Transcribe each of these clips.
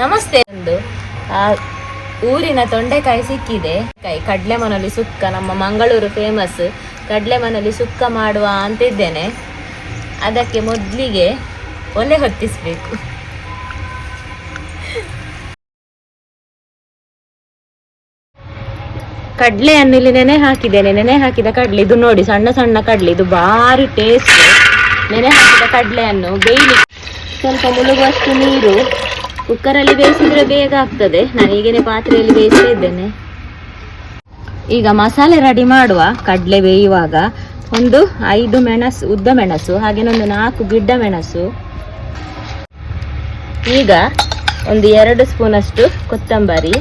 ನಮಸ್ತೆ. ಒಂದು ಊರಿನ ತೊಂಡೆಕಾಯಿ ಸಿಕ್ಕಿದೆ. ಕೈ, ಕಡ್ಲೆ ಮನಲ್ಲಿ ಸುಕ್ಕ, ನಮ್ಮ ಮಂಗಳೂರು ಫೇಮಸ್ ಕಡ್ಲೆ ಮನಲ್ಲಿ ಸುಕ್ಕ ಮಾಡುವ ಅಂತಿದ್ದೇನೆ. ಅದಕ್ಕೆ ಮೊದಲಿಗೆ ಒಲೆ ಹೊತ್ತಿಸ್ಬೇಕು. ಕಡ್ಲೆಯನ್ನು ಇಲ್ಲಿ ನೆನೆ ಹಾಕಿದ್ದೇನೆ. ನೆನೆ ಹಾಕಿದ ಕಡ್ಲೆ ಇದು ನೋಡಿ, ಸಣ್ಣ ಸಣ್ಣ ಕಡ್ಲೆ ಇದು ಭಾರಿ ಟೇಸ್ಟ್ ನೆನೆ ಹಾಕಿದ ಕಡ್ಲೆಯನ್ನು ಬೇಯಲಿ ಸ್ವಲ್ಪ ಮುಳುಗುವಷ್ಟು ನೀರು ಕುಕ್ಕರಲ್ಲಿ ಬೇಯಿಸಿದ್ರೆ ಬೇಗ ಆಗ್ತದೆ. ನಾನು ಈಗೇನೆ ಪಾತ್ರೆಯಲ್ಲಿ ಬೇಯಿಸ್ತಾ ಇದ್ದೇನೆ. ಈಗ ಮಸಾಲೆ ರೆಡಿ ಮಾಡುವ ಕಡಲೆ ಬೇಯುವಾಗ ಒಂದು ಐದು ಮೆಣಸು, ಉದ್ದ ಮೆಣಸು, ಹಾಗೇನೆ ಒಂದು ನಾಲ್ಕು ಗಿಡ್ಡ ಮೆಣಸು. ಈಗ ಒಂದು ಎರಡು ಸ್ಪೂನ್ ಅಷ್ಟು ಕೊತ್ತಂಬರಿ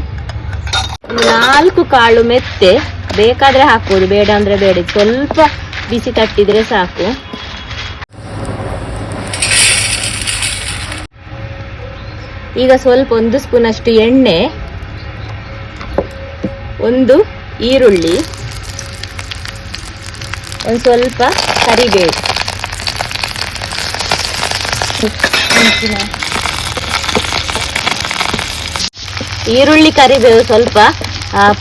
ನಾಲ್ಕು ಕಾಳು ಮೆತ್ತೆ. ಬೇಕಾದ್ರೆ ಹಾಕ್ಬೋದು, ಬೇಡ ಅಂದ್ರೆ ಬೇಡ. ಸ್ವಲ್ಪ ಬಿಸಿ ತಟ್ಟಿದ್ರೆ ಸಾಕು. ಈಗ ಸ್ವಲ್ಪ ಒಂದು ಸ್ಪೂನ್ ಅಷ್ಟು ಎಣ್ಣೆ, ಒಂದು ಈರುಳ್ಳಿ, ಒಂದು ಸ್ವಲ್ಪ ಕರಿಬೇವು. ಈರುಳ್ಳಿ, ಕರಿಬೇವು ಸ್ವಲ್ಪ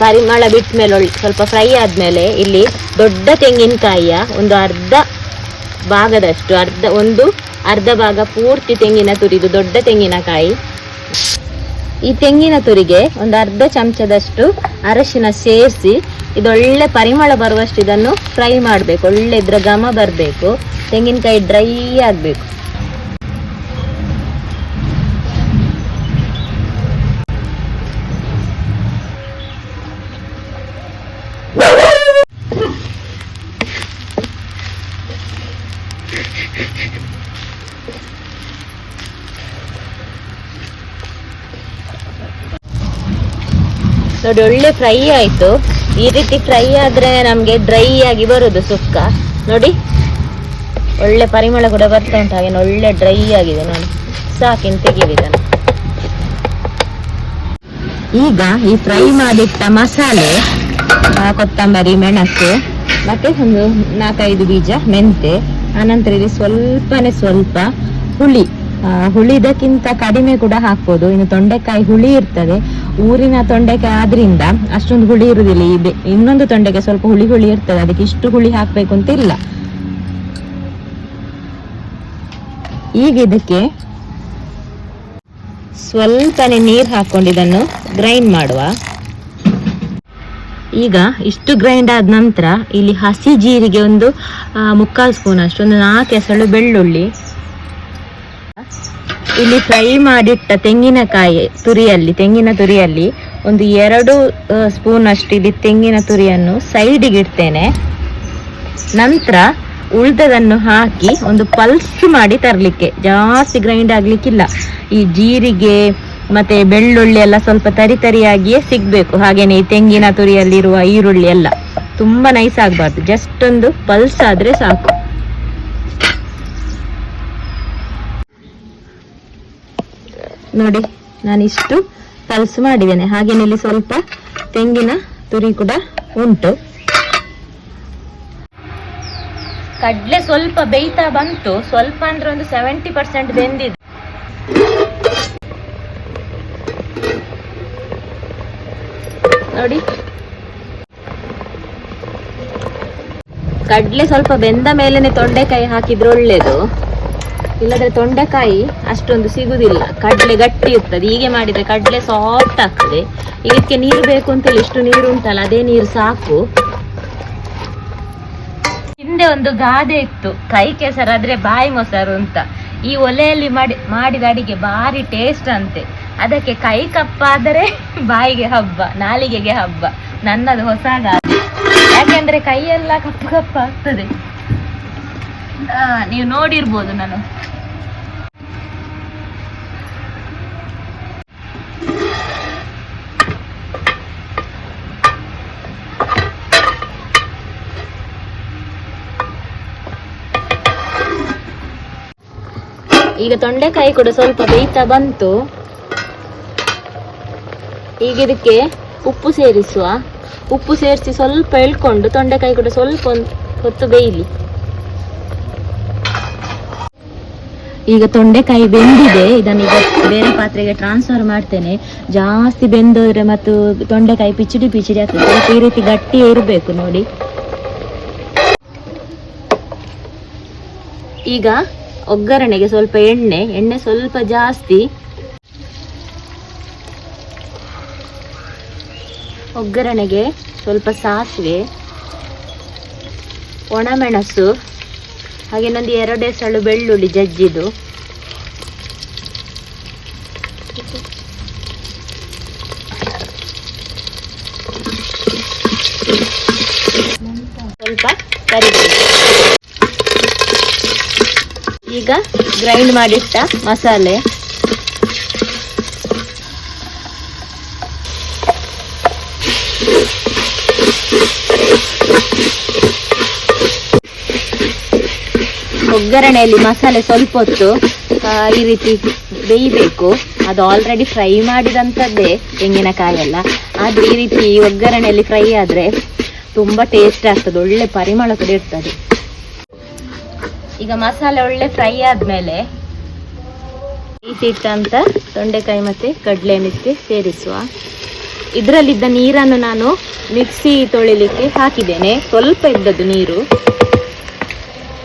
ಪರಿಮಳ ಬಿಟ್ಟ ಮೇಲೆ ಸ್ವಲ್ಪ ಫ್ರೈ ಆದ್ಮೇಲೆ ಇಲ್ಲಿ ದೊಡ್ಡ ತೆಂಗಿನಕಾಯಿಯ ಒಂದು ಅರ್ಧ ಭಾಗದಷ್ಟು, ಅರ್ಧ ಒಂದು ಅರ್ಧ ಭಾಗ ಪೂರ್ತಿ ತೆಂಗಿನ ತುರಿದು ದೊಡ್ಡ ತೆಂಗಿನಕಾಯಿ. ಈ ತೆಂಗಿನ ತುರಿಗೆ ಒಂದು ಅರ್ಧ ಚಮಚದಷ್ಟು ಅರಶಿನ ಸೇರಿಸಿ ಇದೊಳ್ಳೆ ಪರಿಮಳ ಬರುವಷ್ಟು ಇದನ್ನು ಫ್ರೈ ಮಾಡಬೇಕು. ಒಳ್ಳೆ ಇದ್ರ ಘಮ ಬರಬೇಕು. ತೆಂಗಿನಕಾಯಿ ಡ್ರೈ ಆಗಬೇಕು. ನೋಡಿ, ಒಳ್ಳೆ ಫ್ರೈ ಆಯ್ತು. ಈ ರೀತಿ ಫ್ರೈ ಆದ್ರೆ ನಮ್ಗೆ ಡ್ರೈ ಆಗಿ ಬರುದು ಸುಕ್ಕ. ನೋಡಿ, ಒಳ್ಳೆ ಪರಿಮಳ ಕೂಡ ಬರ್ತಾ ಉಂಟು. ಹಾಗೆ ಒಳ್ಳೆ ಡ್ರೈ ಆಗಿದೆ ನೋಡಿ. ಸಾಕಿನ ತೆಗೀವಿದನ್ನು ಈಗ ಈ ಫ್ರೈ ಮಾಡಿಟ್ಟ ಮಸಾಲೆ ಕೊತ್ತಂಬರಿ, ಮೆಣಸು, ಮತ್ತೆ ಒಂದು ನಾಲ್ಕೈದು ಬೀಜ ಮೆಂತೆ ಆನಂತರ ಇಲ್ಲಿ ಸ್ವಲ್ಪನೇ ಸ್ವಲ್ಪ ಹುಳಿ. ಹುಳಿ ಇದಕ್ಕಿಂತ ಕಡಿಮೆ ಕೂಡ ಹಾಕ್ಬೋದು. ಇನ್ನು ತೊಂಡೆಕಾಯಿ ಹುಳಿ ಇರ್ತದೆ. ಊರಿನ ತೊಂಡೆಕಾಯಿ ಆದ್ರಿಂದ ಅಷ್ಟೊಂದು ಹುಳಿ ಇರುವುದಿಲ್ಲ. ಈ ಇನ್ನೊಂದು ತೊಂಡೆಕಾಯಿ ಸ್ವಲ್ಪ ಹುಳಿ ಹುಳಿ ಇರ್ತದೆ. ಅದಕ್ಕೆ ಇಷ್ಟು ಹುಳಿ ಹಾಕ್ಬೇಕು ಅಂತ ಇಲ್ಲ. ಈಗ ಇದಕ್ಕೆ ಸ್ವಲ್ಪನೇ ನೀರು ಹಾಕೊಂಡು ಇದನ್ನು ಗ್ರೈಂಡ್ ಮಾಡುವ. ಈಗ ಇಷ್ಟು ಗ್ರೈಂಡ್ ಆದ ನಂತರ ಇಲ್ಲಿ ಹಸಿ ಜೀರಿಗೆ ಒಂದು ಮುಕ್ಕಾಲು ಸ್ಪೂನ್ ಅಷ್ಟು ಒಂದು ನಾಲ್ಕು ಎಸಳು ಬೆಳ್ಳುಳ್ಳಿ. ಇಲ್ಲಿ ಫ್ರೈ ಮಾಡಿಟ್ಟ ತೆಂಗಿನಕಾಯಿ ತುರಿಯಲ್ಲಿ, ತೆಂಗಿನ ತುರಿಯಲ್ಲಿ ಒಂದು ಎರಡು ಸ್ಪೂನ್ ಅಷ್ಟು ಇಲ್ಲಿ ತೆಂಗಿನ ತುರಿಯನ್ನು ಸೈಡಿಗೆ ಇಡ್ತೇನೆ. ನಂತರ ಉಳ್ದದನ್ನು ಹಾಕಿ ಒಂದು ಪಲ್ಸ್ ಮಾಡಿ ತರಲಿಕ್ಕೆ. ಜಾಸ್ತಿ ಗ್ರೈಂಡ್ ಆಗಲಿಕ್ಕಿಲ್ಲ. ಈ ಜೀರಿಗೆ ಮತ್ತೆ ಬೆಳ್ಳುಳ್ಳಿ ಎಲ್ಲ ಸ್ವಲ್ಪ ತರಿ ತರಿಯಾಗಿಯೇ ಸಿಗ್ಬೇಕು. ಹಾಗೇನೆ ಈ ತೆಂಗಿನ ತುರಿಯಲ್ಲಿರುವ ಈರುಳ್ಳಿ ಎಲ್ಲ ತುಂಬಾ ನೈಸ್ ಆಗ್ಬಾರ್ದು. ಜಸ್ಟ್ ಒಂದು ಪಲ್ಸ್ ಆದ್ರೆ ಸಾಕು. ನೋಡಿ, ನಾನು ಇಷ್ಟು ಪಲ್ಸ್ ಮಾಡಿದ್ದೇನೆ. ಹಾಗೇನೆ ಇಲ್ಲಿ ಸ್ವಲ್ಪ ತೆಂಗಿನ ತುರಿ ಕೂಡ ಉಂಟು. ಕಡ್ಲೆ ಸ್ವಲ್ಪ ಬೇಯ್ತಾ ಬಂತು. ಸ್ವಲ್ಪ ಅಂದ್ರೆ ಒಂದು ಸೆವೆಂಟಿ ಪರ್ಸೆಂಟ್ ಬೆಂದಿದೆ ನೋಡಿ ಕಡ್ಲೆ ಸ್ವಲ್ಪ ಬೆಂದ ಮೇಲೆನೆ ತೊಂಡೆಕಾಯಿ ಹಾಕಿದ್ರೆ ಒಳ್ಳೇದು. ಇಲ್ಲದ್ರೆ ತೊಂಡೆಕಾಯಿ ಅಷ್ಟೊಂದು ಸಿಗುದಿಲ್ಲ. ಕಡ್ಲೆ ಗಟ್ಟಿ ಇರ್ತದೆ ಹೀಗೆ ಮಾಡಿದ್ರೆ ಕಡ್ಲೆ ಸಾಫ್ಟ್ ಆಗ್ತದೆ. ಇದಕ್ಕೆ ನೀರು ಬೇಕು ಅಂತ ಇಷ್ಟು ನೀರು ಉಂಟಲ್ಲ, ಅದೇ ನೀರು ಸಾಕು. ಹಿಂದೆ ಒಂದು ಗಾದೆ ಇತ್ತು. ಕೈ ಕೆಸರಾದ್ರೆ ಬಾಯಿ ಮೊಸರು ಅಂತ. ಈ ಒಲೆಯಲ್ಲಿ ಮಾಡಿ, ಮಾಡಿದ ಅಡಿಗೆ ಭಾರಿ ಟೇಸ್ಟ್ ಅಂತೆ. ಅದಕ್ಕೆ ಕೈ ಕಪ್ಪಾದರೆ ಬಾಯಿಗೆ ಹಬ್ಬ, ನಾಲಿಗೆಗೆ ಹಬ್ಬ. ನನ್ನದು ಹೊಸ ಗಾದೆ. ಯಾಕೆಂದ್ರೆ ಕೈಯೆಲ್ಲ ಕಪ್ಪು ಕಪ್ಪು ಆಗ್ತದೆ. ನೀವು ನೋಡಿರ್ಬೋದು ನಾನು. ಈಗ ತೊಂಡೆಕಾಯಿ ಕೂಡ ಸ್ವಲ್ಪ ಬೇಯ್ತಾ ಬಂತು. ಈಗ ಇದಕ್ಕೆ ಉಪ್ಪು ಸೇರಿಸುವ. ಉಪ್ಪು ಸೇರಿಸಿ ಸ್ವಲ್ಪ ಎಳ್ಕೊಂಡು ತೊಂಡೆಕಾಯಿ ಕೂಡ ಸ್ವಲ್ಪ ಹೊತ್ತು ಬೇಯಲಿ. ಈಗ ತೊಂಡೆಕಾಯಿ ಬೆಂದಿದೆ. ಇದನ್ನು ಈಗ ಬೇರೆ ಪಾತ್ರೆಗೆ ಟ್ರಾನ್ಸ್ಫರ್ ಮಾಡ್ತೇನೆ. ಜಾಸ್ತಿ ಬೆಂದೋದ್ರೆ ಮತ್ತು ತೊಂಡೆಕಾಯಿ ಪಿಚಿಡಿ ಪಿಚಿಡಿ ಆಗ್ತದೆ. ಈ ರೀತಿ ಗಟ್ಟಿ ಇರಬೇಕು ನೋಡಿ. ಈಗ ಒಗ್ಗರಣೆಗೆ ಸ್ವಲ್ಪ ಎಣ್ಣೆ. ಎಣ್ಣೆ ಸ್ವಲ್ಪ ಜಾಸ್ತಿ. ಒಗ್ಗರಣೆಗೆ ಸ್ವಲ್ಪ ಸಾಸಿವೆ, ಒಣಮೆಣಸು, ಹಾಗೆ ಇನ್ನೊಂದು ಎರಡೇ ಸಳು ಬೆಳ್ಳುಳ್ಳಿ ಜಜ್ಜಿದು ಸ್ವಲ್ಪ ಕರಿಬೇವು. ಈಗ ಗ್ರೈಂಡ್ ಮಾಡಿಟ್ಟ ಮಸಾಲೆ. ಒಗ್ಗರಣೆಯಲ್ಲಿ ಮಸಾಲೆ ಸ್ವಲ್ಪ ಹೊತ್ತು ಈ ರೀತಿ ಬೇಯಬೇಕು. ಅದು ಆಲ್ರೆಡಿ ಫ್ರೈ ಮಾಡಿದಂಥದ್ದೇ ತೆಂಗಿನಕಾಯೆಲ್ಲ. ಆದ್ರೆ ಈ ರೀತಿ ಒಗ್ಗರಣೆಯಲ್ಲಿ ಫ್ರೈ ಆದರೆ ತುಂಬಾ ಟೇಸ್ಟ್ ಆಗ್ತದೆ, ಒಳ್ಳೆ ಪರಿಮಳ ಕೂಡ ಇರ್ತದೆ. ಈಗ ಮಸಾಲೆ ಒಳ್ಳೆ ಫ್ರೈ ಆದ್ಮೇಲೆ ಅಂತ ತೊಂಡೆಕಾಯಿ ಮತ್ತೆ ಕಡಲೆ ಮಿಕ್ಸಿ ಸೇರಿಸುವ. ಇದರಲ್ಲಿದ್ದ ನೀರನ್ನು ನಾನು ಮಿಕ್ಸಿ ತೊಳಿಲಿಕ್ಕೆ ಹಾಕಿದ್ದೇನೆ. ಸ್ವಲ್ಪ ಇದ್ದದ್ದು ನೀರು.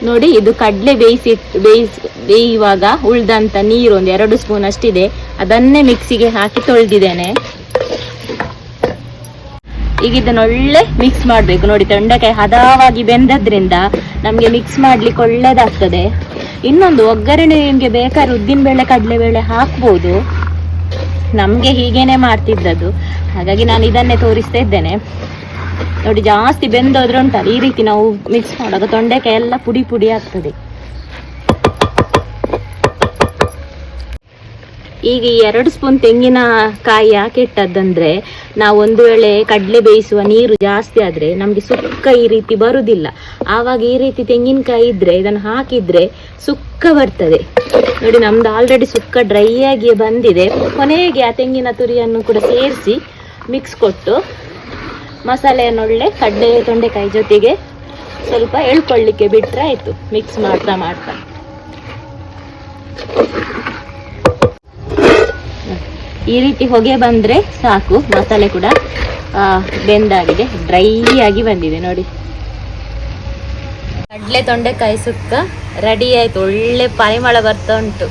ನೋಡಿ, ಇದು ಕಡಲೆ ಬೇಯಿಸಿ, ಬೇಯಿಸ್, ಬೇಯುವಾಗ ಉಳ್ದಂತ ನೀರು ಒಂದು ಎರಡು ಸ್ಪೂನ್ ಅಷ್ಟಿದೆ. ಅದನ್ನೇ ಮಿಕ್ಸಿಗೆ ಹಾಕಿ ತೊಳೆದಿದ್ದೇನೆ. ಈಗ ಇದನ್ನ ಒಳ್ಳೆ ಮಿಕ್ಸ್ ಮಾಡಬೇಕು. ನೋಡಿ, ತೊಂಡೆಕಾಯಿ ಹದವಾಗಿ ಬೆಂದದ್ರಿಂದ ನಮಗೆ ಮಿಕ್ಸ್ ಮಾಡ್ಲಿಕ್ಕೆ ಒಳ್ಳೇದಾಗ್ತದೆ. ಇನ್ನೊಂದು, ಒಗ್ಗರಣೆ ನಿಮಗೆ ಬೇಕಾದ್ರೆ ಉದ್ದಿನ ಬೇಳೆ ಹಾಕ್ಬೋದು. ನಮಗೆ ಹೀಗೇನೆ ಮಾಡ್ತಿದ್ದದ್ದು. ಹಾಗಾಗಿ ನಾನು ಇದನ್ನೇ ತೋರಿಸ್ತಾ ಇದ್ದೇನೆ. ನೋಡಿ, ಜಾಸ್ತಿ ಬೆಂದೋದ್ರೆ ಉಂಟಲ್ಲ, ಈ ರೀತಿ ನಾವು ಮಿಕ್ಸ್ ಮಾಡುವಾಗ ತೊಂಡೆಕಾಯಿ ಎಲ್ಲ ಪುಡಿ ಪುಡಿ ಆಗ್ತದೆ. ಈಗ ಈ ಎರಡು ಸ್ಪೂನ್ ತೆಂಗಿನ ಕಾಯಿ ಯಾಕೆ ಇಟ್ಟದ್ದಂದ್ರೆ, ನಾವು ಒಂದು ವೇಳೆ ಕಡಲೆ ಬೇಯಿಸುವ ನೀರು ಜಾಸ್ತಿ ಆದ್ರೆ ನಮ್ಗೆ ಸುಕ್ಕ ಈ ರೀತಿ ಬರುದಿಲ್ಲ. ಆವಾಗ ಈ ರೀತಿ ತೆಂಗಿನಕಾಯಿ ಇದ್ರೆ, ಇದನ್ನು ಹಾಕಿದ್ರೆ ಸುಕ್ಕ ಬರ್ತದೆ. ನೋಡಿ, ನಮ್ದು ಆಲ್ರೆಡಿ ಸುಕ್ಕ ಡ್ರೈ ಆಗಿ ಬಂದಿದೆ. ಕೊನೆಗೆ ಆ ತೆಂಗಿನ ತುರಿಯನ್ನು ಕೂಡ ಸೇರಿಸಿ ಮಿಕ್ಸ್ ಕೊಟ್ಟು ಮಸಾಲೆಯನ್ನು ಒಳ್ಳೆ ಕಡ್ಲೆ ತೊಂಡೆಕಾಯಿ ಜೊತೆಗೆ ಸ್ವಲ್ಪ ಎಳ್ಕೊಳ್ಳಿಕ್ಕೆ ಬಿಟ್ರೆ ಆಯ್ತು. ಮಿಕ್ಸ್ ಮಾಡ್ತಾ ಮಾಡ್ತಾ. ಈ ರೀತಿ ಹೊಗೆ ಬಂದ್ರೆ ಸಾಕು. ಮಸಾಲೆ ಕೂಡ ಬೆಂದಾಗಿದೆ. ಡ್ರೈ ಆಗಿ ಬಂದಿದೆ, ನೋಡಿ. ಕಡ್ಲೆ ತೊಂಡೆಕಾಯಿ ಸುಕ್ಕ ರೆಡಿ ಆಯ್ತು. ಒಳ್ಳೆ ಪರಿಮಳ ಬರ್ತಾ ಉಂಟು.